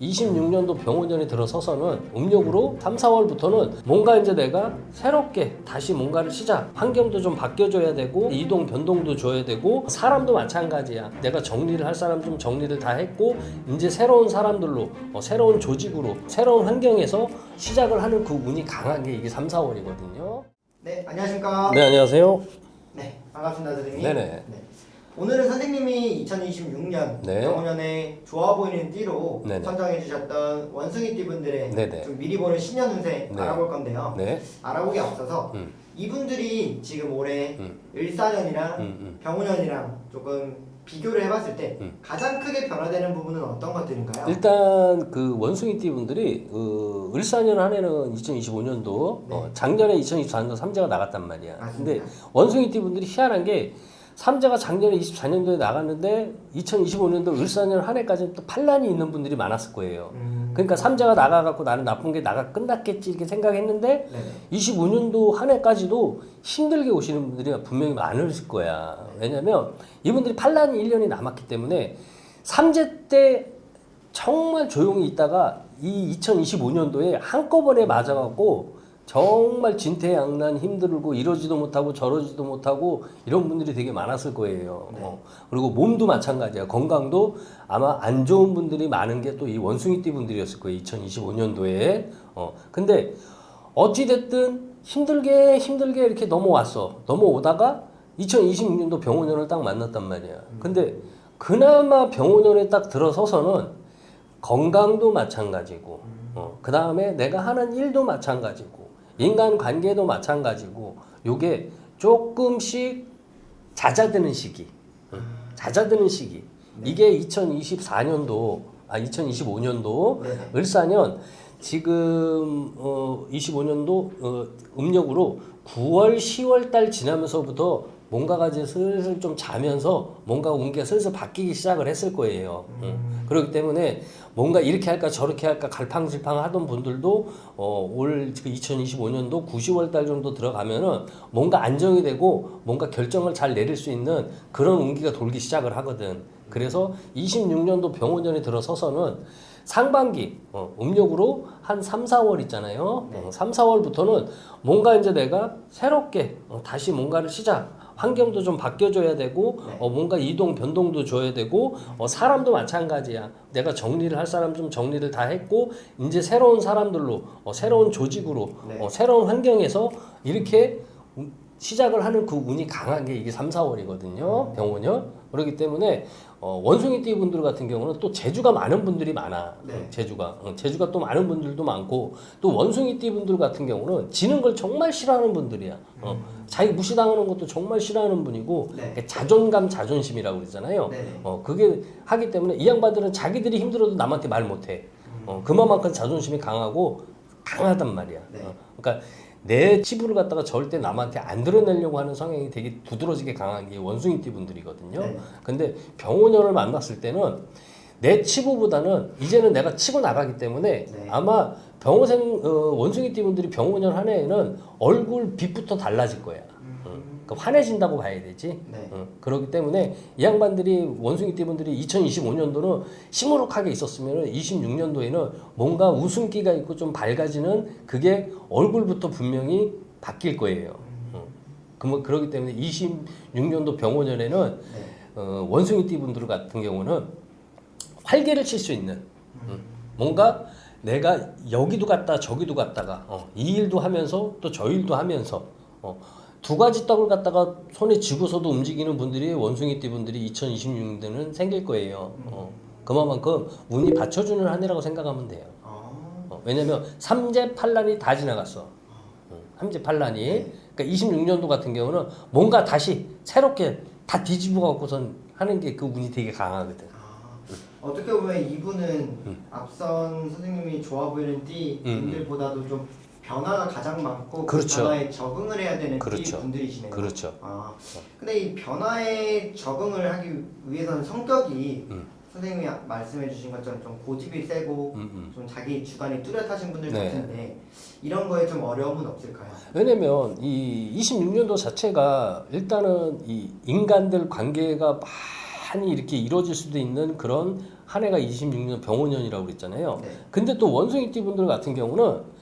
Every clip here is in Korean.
26년도 병원전에 들어서서는 음력으로 3, 4월부터는 뭔가 이제 내가 새롭게 다시 뭔가를 시작 환경도 좀 바뀌어줘야 되고 이동 변동도 줘야 되고 사람도 마찬가지야 내가 정리를 할 사람 좀 정리를 다 했고 이제 새로운 사람들로 어, 새로운 조직으로 새로운 환경에서 시작을 하는 그 운이 강한 게 이게 3, 4월이거든요 네, 안녕하십니까. 네 안녕하세요 네, 반갑습니다, 선생님. 네네. 오늘은 선생님이 2026년 네. 병원연의 좋아 보이는 띠로 네네. 선정해 주셨던 원숭이 띠분들의 네네. 좀 미리 보는 신년 운세 네. 알아볼 건데요. 네 알아보기 앞서서 음. 이분들이 지금 올해 음. 을사년이랑 음, 음. 병원연이랑 조금 비교를 해봤을 때 음. 가장 크게 변화되는 부분은 어떤 것들인가요? 일단 그 원숭이 띠 분들이 그 을사년 한 해는 2025년도 네. 어, 작년에 2024년도 삼재가 나갔단 말이야. 맞습니다. 근데 원숭이 띠 분들이 희한한 게 삼재가 작년에 24년도에 나갔는데 2025년도 을사년 한 해까지는 또 반란이 있는 분들이 많았을 거예요. 음, 그러니까 삼재가 나가갖고 나는 나쁜 게 나가 끝났겠지 이렇게 생각했는데 네네. 25년도 한 해까지도 힘들게 오시는 분들이 분명히 많을 거야. 왜냐면 이분들이 반란이 1년이 남았기 때문에 삼재 때 정말 조용히 있다가 이 2025년도에 한꺼번에 맞아갖고 정말 진퇴양난 힘들고 이러지도 못하고 저러지도 못하고 이런 분들이 되게 많았을 거예요. 어. 그리고 몸도 마찬가지야. 건강도 아마 안 좋은 분들이 많은 게 또 이 원숭이띠 분들이었을 거예요. 2025년도에. 어. 근데 어찌됐든 힘들게 힘들게 이렇게 넘어왔어. 넘어오다가 2026년도 병원연을 딱 만났단 말이야. 근데 그나마 병원연에 딱 들어서서는 건강도 마찬가지고, 어, 그 다음에 내가 하는 일도 마찬가지고, 인간 관계도 마찬가지고, 요게 조금씩 잦아드는 시기. 응, 잦아드는 시기. 이게 2024년도, 아, 2025년도, 네네. 을사년, 지금, 어, 25년도, 어, 음력으로 9월, 10월 달 지나면서부터 뭔가가 이제 슬슬 좀 자면서 뭔가 운기가 슬슬 바뀌기 시작을 했을 거예요. 응. 그렇기 때문에 뭔가 이렇게 할까 저렇게 할까 갈팡질팡 하던 분들도 어, 올 2025년도 9, 10월 달 정도 들어가면은 뭔가 안정이 되고 뭔가 결정을 잘 내릴 수 있는 그런 운기가 돌기 시작을 하거든. 그래서 26년도 병원전에 들어서서는 상반기 어, 음력으로 한 3, 4월 있잖아요. 어, 3, 4월부터는 뭔가 이제 내가 새롭게 어, 다시 뭔가를 시작 환경도 좀 바뀌어줘야 되고 네. 어, 뭔가 이동 변동도 줘야 되고 어, 사람도 마찬가지야. 내가 정리를 할 사람 좀 정리를 다 했고 이제 새로운 사람들로 어, 새로운 조직으로 네. 어, 새로운 환경에서 이렇게 우- 시작을 하는 그 운이 강한 게 이게 3, 4월이거든요. 병원요. 그렇기 때문에 어, 원숭이띠 분들 같은 경우는 또 재주가 많은 분들이 많아. 네. 재주가 어, 재주가 또 많은 분들도 많고 또 원숭이띠 분들 같은 경우는 지는 걸 정말 싫어하는 분들이야. 어, 자기 무시당하는 것도 정말 싫어하는 분이고 네. 그러니까 자존감 자존심이라고 그러잖아요. 네네. 어, 그게 하기 때문에 이 양반들은 자기들이 힘들어도 남한테 말 못해. 어, 그만큼 자존심이 강하고 강하단 말이야. 네. 어, 그러니까 내 치부를 갖다가 절대 남한테 안 드러내려고 하는 성향이 되게 두드러지게 강한 게 원숭이띠 분들이거든요. 네. 근데 병원연을 만났을 때는 내 치부보다는 이제는 내가 치고 나가기 때문에 네. 아마 병원생 어, 원숭이띠 분들이 병원연 한 해에는 얼굴 빛부터 달라질 거야. 어, 그러니까 환해진다고 봐야 되지. 네. 어, 그렇기 때문에 이 양반들이 원숭이 띠 분들이 2025년도는 시무룩하게 있었으면 26년도에는 뭔가 웃음기가 있고 좀 밝아지는 그게 얼굴부터 분명히 바뀔 거예요. 어. 그뭐 그렇기 때문에 26년도 병원연에는 네. 어, 원숭이 띠 분들 같은 경우는 활개를 칠 수 있는 음, 뭔가 내가 여기도 갔다 저기도 갔다가 어, 이 일도 하면서 또 저 일도 하면서 어, 두 가지 떡을 갖다가 손에 쥐고서도 움직이는 분들이 원숭이띠 분들이 2026년에는 생길 거예요. 어, 그만큼 운이 받쳐주는 한 해라고 생각하면 돼요. 아, 어, 왜냐면 삼재 팔란이 다 지나갔어. 어, 삼재 팔란이. 네. 그러니까 26년도 같은 경우는 뭔가 다시 새롭게 다 뒤집어 갖고선 하는 게 그 운이 되게 강하거든. 아, 어떻게 보면 이분은 앞선 선생님이 좋아 보이는 띠 음, 분들보다도 좀 변화가 가장 많고 그 그렇죠. 변화에 적응을 해야 되는 띠 그렇죠. 분들이시네요. 그렇죠. 아, 근데 이 변화에 적응을 하기 위해서는 성격이 음. 선생님이 말씀해 주신 것처럼 좀 고집이 세고 음, 음. 좀 자기 주관이 뚜렷하신 분들 네. 같은데 이런 거에 좀 어려움은 없을까요? 왜냐면 이 26년도 자체가 일단은 이 인간들 관계가 많이 이렇게 이루어질 수도 있는 그런 한 해가 26년 병원년이라고 그랬잖아요. 네. 근데 또 원숭이띠 분들 같은 경우는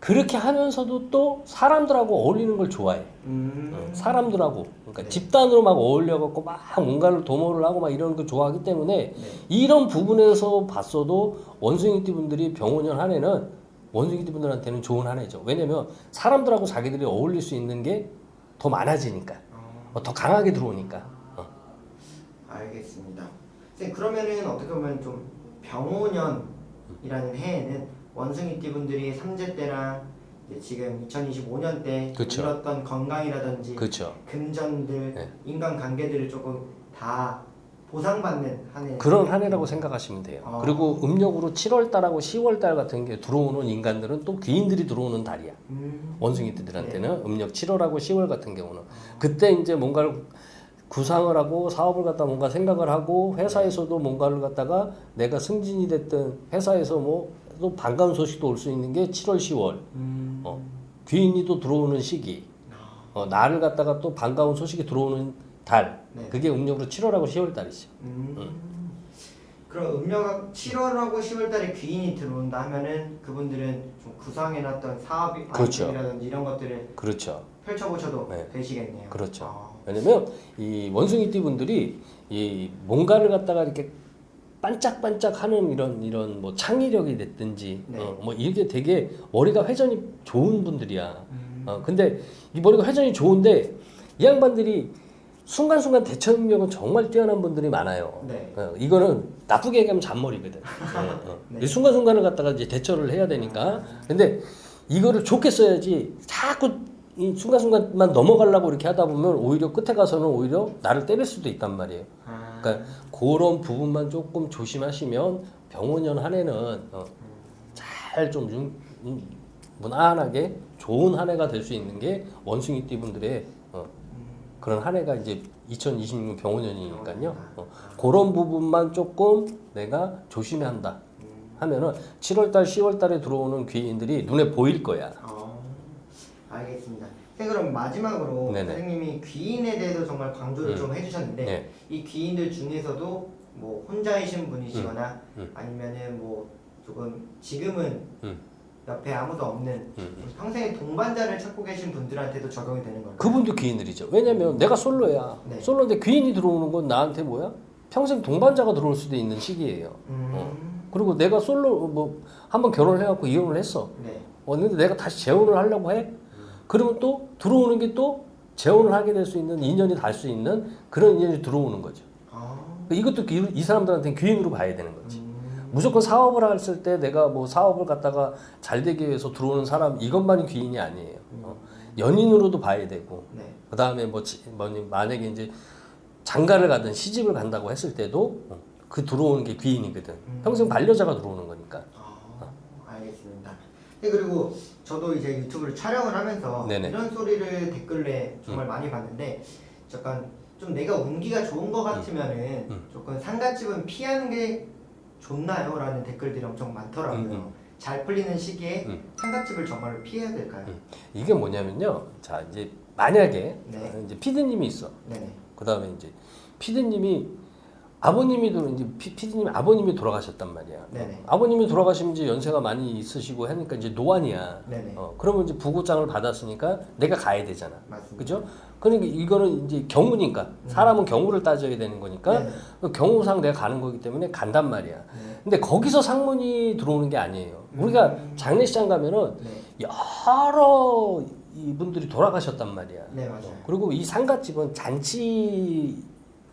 그렇게 하면서도 또 사람들하고 어울리는 걸 좋아해. 음. 어, 사람들하고 그러니까 네. 집단으로 막 어울려 갖고 막 뭔가를 도모를 하고 막 이런 거 좋아하기 때문에 네. 이런 부분에서 봤어도 원숭이띠 분들이 병원년 한 해는 원숭이띠 분들한테는 좋은 한 해죠. 왜냐면 사람들하고 자기들이 어울릴 수 있는 게 더 많아지니까 어, 어, 더 강하게 들어오니까. 어. 알겠습니다. 선생님 그러면은 어떻게 보면 좀 병오년이라는 해에는 원숭이띠 분들이 삼재 때랑 지금 2025년 때 그쵸. 잃었던 건강이라든지 그렇죠. 금전들, 네. 인간 관계들을 조금 다 보상받는 한 해. 그런 한 해라고 생각하시면 돼요. 아. 그리고 음력으로 7월 달하고 10월 달 같은 게 들어오는 인간들은 또 귀인들이 들어오는 달이야. 음. 원숭이들한테는 음력 7월하고 10월 같은 경우는 그때 이제 뭔가를 구상을 하고 사업을 갖다 뭔가 생각을 하고 회사에서도 뭔가를 갖다가 내가 승진이 됐든 회사에서 뭐 또 반가운 소식도 올 수 있는 게 7월 10월 음. 어, 귀인이 또 들어오는 시기 어, 나를 갖다가 또 반가운 소식이 들어오는 달 네. 그게 음력으로 7월하고 10월 달이죠. 음. 그럼 음력 7월하고 10월 달에 귀인이 들어온다 하면은 그분들은 좀 구상해 놨던 사업이 그렇죠. 아이템이라든지 이런 것들을 그렇죠. 펼쳐보셔도 네. 되시겠네요. 그렇죠. 아. 왜냐면 이 원숭이띠 분들이 이 뭔가를 갖다가 이렇게 반짝반짝하는 이런 이런 뭐 창의력이 됐든지 네. 어, 뭐 이게 되게 머리가 회전이 좋은 분들이야. 음. 어, 근데 이 머리가 회전이 좋은데 이 양반들이 순간순간 대처 능력은 정말 뛰어난 분들이 많아요. 네. 어, 이거는 나쁘게 얘기하면 잔머리거든. 어, 어. 네. 이 순간순간을 갖다가 이제 대처를 해야 되니까. 근데 이거를 좋게 써야지 자꾸 이 순간순간만 넘어가려고 이렇게 하다 보면 오히려 끝에 가서는 오히려 나를 때릴 수도 있단 말이에요. 아. 그러니까 그런 부분만 조금 조심하시면 병원년 한 해는 어, 잘좀 무난하게 좋은 한 해가 될 수 있는 게 원숭이띠 분들의 어, 그런 한 해가 이제 2026년 병원년이니까요. 어, 그런 부분만 조금 내가 조심해야 한다 하면은 7월달, 10월달에 들어오는 귀인들이 눈에 보일 거야. 어, 알겠습니다. 선생님 그럼 마지막으로 네네. 선생님이 귀인에 대해서 정말 강조를 음. 좀 해주셨는데 네. 이 귀인들 중에서도 뭐 혼자이신 분이시거나 음. 음. 아니면은 뭐 조금 지금은 음. 옆에 아무도 없는 음. 좀 평생의 동반자를 찾고 계신 분들한테도 적용이 되는 걸까요? 그분도 귀인들이죠. 왜냐면 내가 솔로야. 네. 솔로인데 귀인이 들어오는 건 나한테 뭐야? 평생 동반자가 들어올 수도 있는 시기예요. 음. 어. 그리고 내가 솔로 뭐 한번 결혼을 해갖고 이혼을 했어. 네. 어, 근데 내가 다시 재혼을 하려고 해? 그러면 또 들어오는 게 또 재혼을 하게 될 수 있는 인연이 달수 있는 그런 인연이 들어오는 거죠. 아. 이것도 이, 이 사람들한테는 귀인으로 봐야 되는 거지. 음. 무조건 사업을 했을 때 내가 뭐 사업을 갖다가 잘 되기 위해서 들어오는 사람 이것만이 귀인이 아니에요. 어, 연인으로도 봐야 되고 네. 그 다음에 뭐, 지- 뭐니 만약에 이제 장가를 가든 시집을 간다고 했을 때도 어, 그 들어오는 게 귀인이거든. 음. 평생 반려자가 들어오는 거니까. 아, 알겠습니다. 네, 그리고 저도 이제 유튜브를 촬영을 하면서 네네. 이런 소리를 댓글에 정말 많이 봤는데 약간 좀 내가 운기가 좋은 것 같으면은 음. 조금 상가집은 피하는 게 좋나요? 라는 댓글들이 엄청 많더라고요. 음, 음. 잘 풀리는 시기에 음. 상가집을 정말 피해야 될까요? 음. 이게 뭐냐면요. 자 이제 만약에 네. 이제 피디님이 있어. 네네. 그 다음에 이제 피디님이 아버님이 도 이제 피, 피디님 아버님이 돌아가셨단 말이야. 네네. 아버님이 돌아가시면 이제 연세가 많이 있으시고 하니까 이제 노안이야. 네네. 어, 그러면 이제 부고장을 받았으니까 내가 가야 되잖아. 맞습니다. 그죠? 그러니까 이거는 이제 경우니까 사람은 경우를 따져야 되는 거니까 음. 네네. 그 경우상 내가 가는 거기 때문에 간단 말이야. 네. 근데 거기서 상문이 들어오는 게 아니에요. 우리가 장례식장 가면은 네. 여러 이분들이 돌아가셨단 말이야. 네, 맞아요. 그리고 이 상가집은 잔치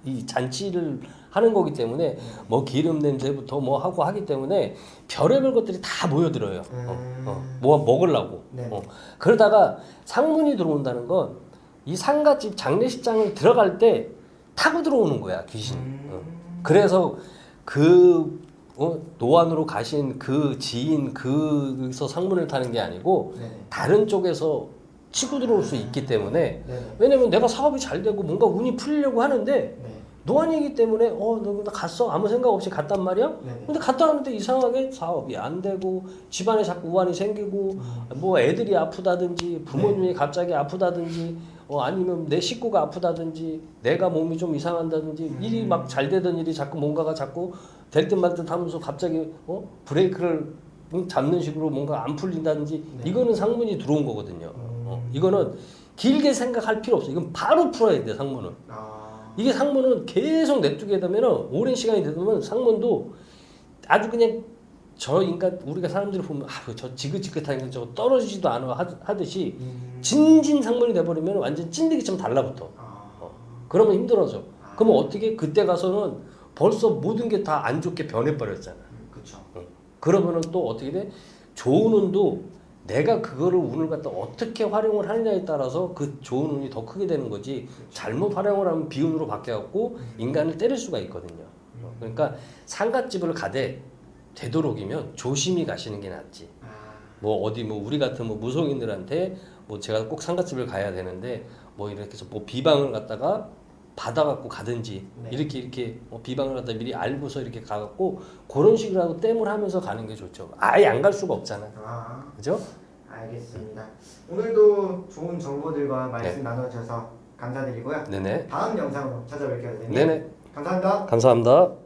이 잔치를 하는 거기 때문에 뭐 기름 냄새부터 뭐 하고 하기 때문에 별의별 것들이 다 모여들어요. 어, 어, 뭐 먹으려고. 네. 어. 그러다가 상문이 들어온다는 건 이 상가집 장례식장을 들어갈 때 타고 들어오는 거야 귀신. 어. 그래서 그 어, 노안으로 가신 그 지인 그에서 상문을 타는 게 아니고 네네. 다른 쪽에서 치고 들어올 수 있기 때문에 네네. 왜냐면 내가 사업이 잘 되고 뭔가 운이 풀리려고 하는데 네. 노안이기 때문에 어너 갔어 아무 생각 없이 갔단 말이야 네네. 근데 갔다 왔는데 이상하게 사업이 안 되고 집안에 자꾸 우환이 생기고 뭐 애들이 아프다든지 부모님이 갑자기 아프다든지 어 아니면 내 식구가 아프다든지 내가 몸이 좀 이상한다든지 일이 막 잘 되던 일이 자꾸 뭔가가 자꾸 될 듯 말 듯 하면서 갑자기 어? 브레이크를 응? 잡는 식으로 뭔가 안 풀린다든지 네. 이거는 상문이 들어온 거거든요. 음. 어, 이거는 길게 생각할 필요 없어. 이건 바로 풀어야 돼 상문은. 아, 이게 상문은 계속 냅두게 되면 오랜 시간이 되면 상문도 아주 그냥 저 인간 우리가 사람들이 보면 아저 지긋지긋한 게 저거 떨어지지도 않아 하- 하듯이 음. 진진 상문이 돼버리면 완전 찐득이처럼 달라붙어. 아, 그러면 힘들어져. 아. 그러면 어떻게 그때 가서는 벌써 모든 게 다 안 좋게 변해버렸잖아. 음, 그쵸. 그러면은 또 어떻게 돼? 좋은 운도 내가 그거를 운을 갖다 어떻게 활용을 하느냐에 따라서 그 좋은 운이 더 크게 되는 거지 잘못 활용을 하면 비운으로 바뀌어갖고 인간을 때릴 수가 있거든요. 어, 그러니까 상갓집을 가되 되도록이면 조심히 가시는 게 낫지. 아, 뭐 어디 뭐 우리 같은 뭐 무속인들한테 뭐 제가 꼭 상갓집을 가야 되는데 뭐 이렇게 해서 뭐 비방을 갖다가 받아갖고 가든지 네. 이렇게 이렇게 뭐 비방을 갖다 미리 알고서 이렇게 가갖고 그런 식으로 땜을 하면서 가는 게 좋죠. 아예 안 갈 수가 없잖아. 아, 그죠? 알겠습니다. 오늘도 좋은 정보들과 말씀 나눠주셔서 감사드리고요. 네네. 다음 영상으로 찾아뵐게요. 선생님. 네네. 감사합니다. 감사합니다.